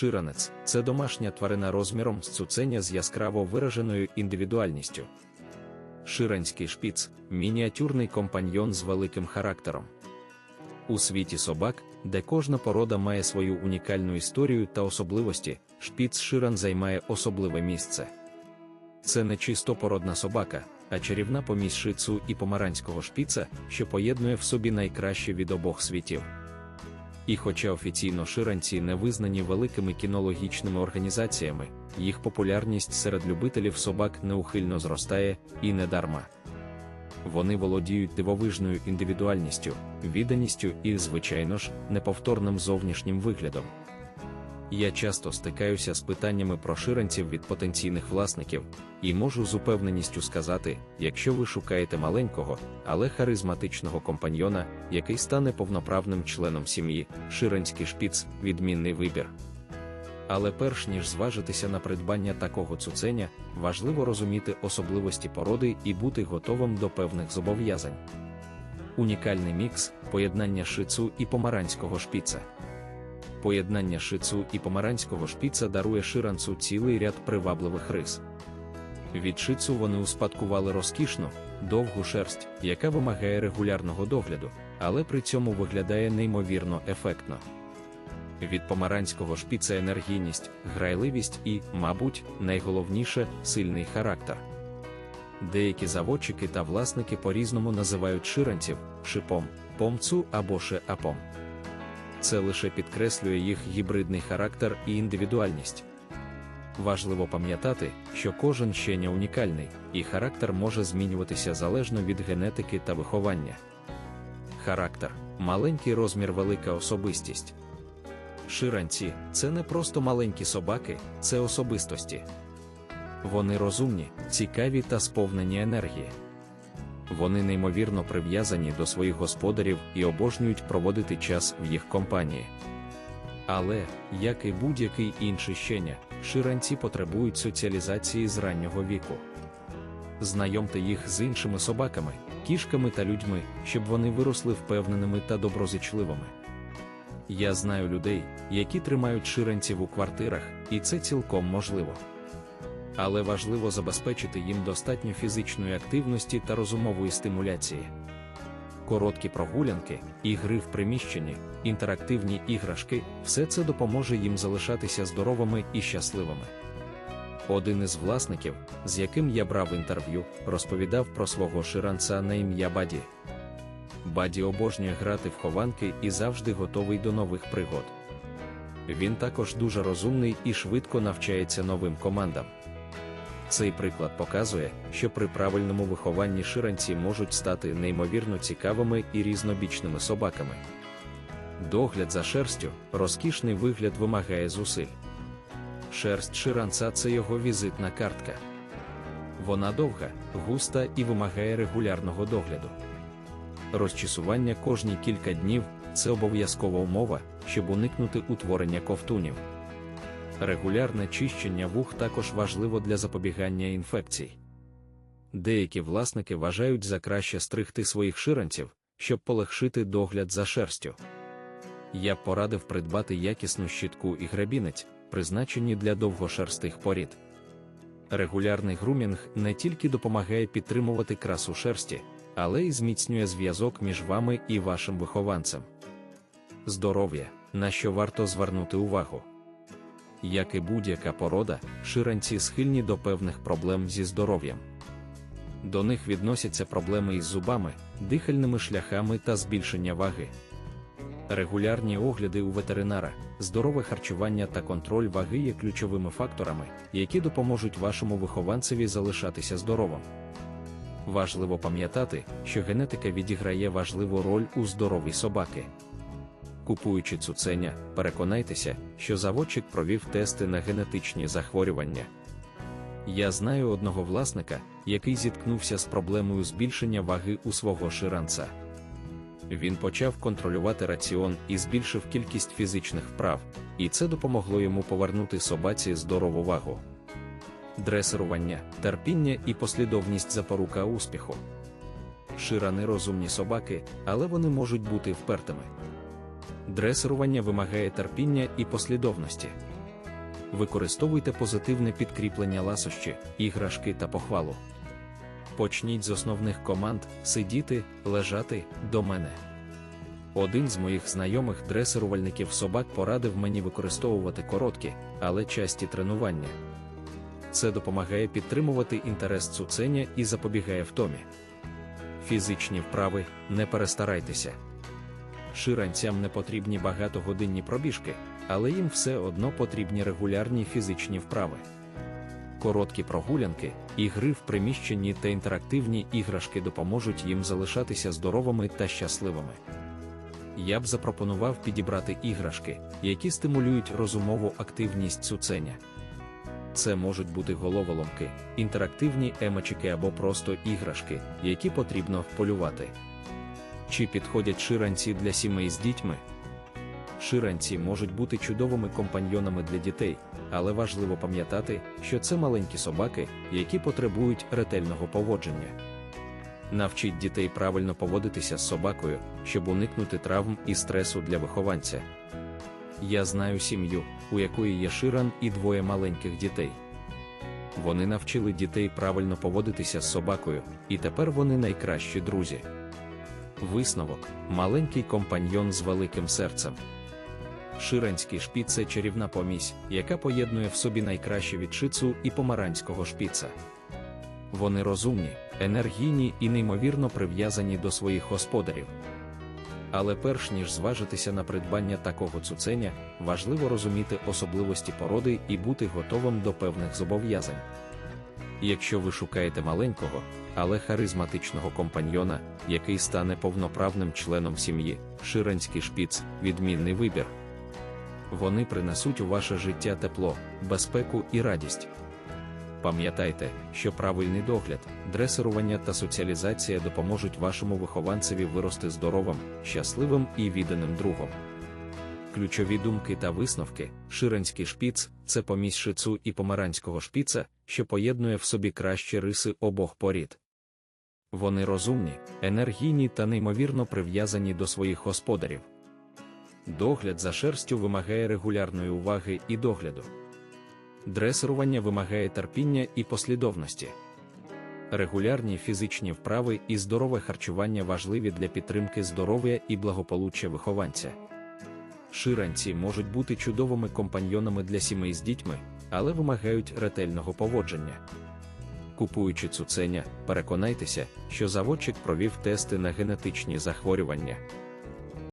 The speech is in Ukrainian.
Ширанець це домашня тварина розміром з цуценя з яскраво вираженою індивідуальністю. Ширанський шпіц мініатюрний компаньйон з великим характером. У світі собак, де кожна порода має свою унікальну історію та особливості, шпіц Ширан займає особливе місце. Це не чисто породна собака, а чарівна помість шицу і помаранського шпіца, що поєднує в собі найкраще від обох світів. І хоча офіційно ширанці не визнані великими кінологічними організаціями, їх популярність серед любителів собак неухильно зростає і не дарма. Вони володіють дивовижною індивідуальністю, відданістю і, звичайно ж, неповторним зовнішнім виглядом. Я часто стикаюся з питаннями про ширанців від потенційних власників, і можу з упевненістю сказати, якщо ви шукаєте маленького, але харизматичного компаньйона, який стане повноправним членом сім'ї, ширанський шпіц відмінний вибір. Але перш ніж зважитися на придбання такого цуценя, важливо розуміти особливості породи і бути готовим до певних зобов'язань. Унікальний мікс поєднання шицу і помаранського шпіца. Поєднання шицу і помаранського шпіца дарує ширанцу цілий ряд привабливих рис. Від шицу вони успадкували розкішну, довгу шерсть, яка вимагає регулярного догляду, але при цьому виглядає неймовірно ефектно. Від помаранського шпіца енергійність, грайливість і, мабуть, найголовніше сильний характер. Деякі заводчики та власники по-різному називають ширанців шипом, помцу або шеапом. Це лише підкреслює їх гібридний характер і індивідуальність. Важливо пам'ятати, що кожен щеня унікальний, і характер може змінюватися залежно від генетики та виховання. Характер маленький розмір, велика особистість. Ширанці це не просто маленькі собаки, це особистості. Вони розумні, цікаві та сповнені енергії. Вони неймовірно прив'язані до своїх господарів і обожнюють проводити час в їх компанії. Але, як і будь-який інший щеня, ширанці потребують соціалізації з раннього віку. Знайомте їх з іншими собаками, кішками та людьми, щоб вони виросли впевненими та доброзичливими. Я знаю людей, які тримають ширанців у квартирах, і це цілком можливо. Але важливо забезпечити їм достатньо фізичної активності та розумової стимуляції. Короткі прогулянки, ігри в приміщенні, інтерактивні іграшки все це допоможе їм залишатися здоровими і щасливими. Один із власників, з яким я брав інтерв'ю, розповідав про свого ширанца на ім'я Баді. Баді обожнює грати в хованки і завжди готовий до нових пригод. Він також дуже розумний і швидко навчається новим командам. Цей приклад показує, що при правильному вихованні ширанці можуть стати неймовірно цікавими і різнобічними собаками. Догляд за шерстю, розкішний вигляд вимагає зусиль. Шерсть ширанця це його візитна картка. Вона довга, густа і вимагає регулярного догляду. Розчісування кожні кілька днів це обов'язкова умова, щоб уникнути утворення ковтунів. Регулярне чищення вух також важливо для запобігання інфекцій. Деякі власники вважають за краще стригти своїх ширанців, щоб полегшити догляд за шерстю. Я б порадив придбати якісну щітку і грабінець, призначені для довгошерстих порід. Регулярний грумінг не тільки допомагає підтримувати красу шерсті, але й зміцнює зв'язок між вами і вашим вихованцем. Здоров'я, на що варто звернути увагу. Як і будь-яка порода, ширанці схильні до певних проблем зі здоров'ям. До них відносяться проблеми із зубами, дихальними шляхами та збільшення ваги. Регулярні огляди у ветеринара, здорове харчування та контроль ваги є ключовими факторами, які допоможуть вашому вихованцеві залишатися здоровим. Важливо пам'ятати, що генетика відіграє важливу роль у здоровій собаки. Купуючи цуценя, переконайтеся, що заводчик провів тести на генетичні захворювання. Я знаю одного власника, який зіткнувся з проблемою збільшення ваги у свого ширанца. Він почав контролювати раціон і збільшив кількість фізичних вправ, і це допомогло йому повернути собаці здорову вагу. Дресирування, терпіння і послідовність запорука успіху. Ширани розумні собаки, але вони можуть бути впертими. Дресирування вимагає терпіння і послідовності. використовуйте позитивне підкріплення ласощі, іграшки та похвалу. Почніть з основних команд сидіти, лежати до мене. Один з моїх знайомих дресирувальників собак порадив мені використовувати короткі, але часті тренування. Це допомагає підтримувати інтерес цуценя і запобігає втомі. Фізичні вправи не перестарайтеся. Ширанцям не потрібні багатогодинні пробіжки, але їм все одно потрібні регулярні фізичні вправи. Короткі прогулянки, ігри в приміщенні та інтерактивні іграшки допоможуть їм залишатися здоровими та щасливими. Я б запропонував підібрати іграшки, які стимулюють розумову активність цуценя. Це можуть бути головоломки, інтерактивні емочки або просто іграшки, які потрібно вполювати. Чи підходять ширанці для сімей з дітьми? Ширанці можуть бути чудовими компаньйонами для дітей, але важливо пам'ятати, що це маленькі собаки, які потребують ретельного поводження. Навчіть дітей правильно поводитися з собакою, щоб уникнути травм і стресу для вихованця. Я знаю сім'ю, у якої є ширан і двоє маленьких дітей. Вони навчили дітей правильно поводитися з собакою, і тепер вони найкращі друзі. Висновок маленький компаньйон з великим серцем. Ширанський шпіц це чарівна помісь, яка поєднує в собі найкраще від шицу і помаранського шпіца. Вони розумні, енергійні і неймовірно прив'язані до своїх господарів. Але перш ніж зважитися на придбання такого цуценя, важливо розуміти особливості породи і бути готовим до певних зобов'язань. Якщо ви шукаєте маленького, але харизматичного компаньйона, який стане повноправним членом сім'ї, ширанський шпіц відмінний вибір. Вони принесуть у ваше життя тепло, безпеку і радість. Пам'ятайте, що правильний догляд, дресирування та соціалізація допоможуть вашому вихованцеві вирости здоровим, щасливим і відданим другом. Ключові думки та висновки: ширанський шпіц це помість шицу і помаранського шпіца, що поєднує в собі кращі риси обох порід. Вони розумні, енергійні та неймовірно прив'язані до своїх господарів. Догляд за шерстю вимагає регулярної уваги і догляду. Дресирування вимагає терпіння і послідовності. Регулярні фізичні вправи і здорове харчування важливі для підтримки здоров'я і благополуччя вихованця. Ширанці можуть бути чудовими компаньйонами для сімей з дітьми, але вимагають ретельного поводження. Купуючи цуценя, переконайтеся, що заводчик провів тести на генетичні захворювання.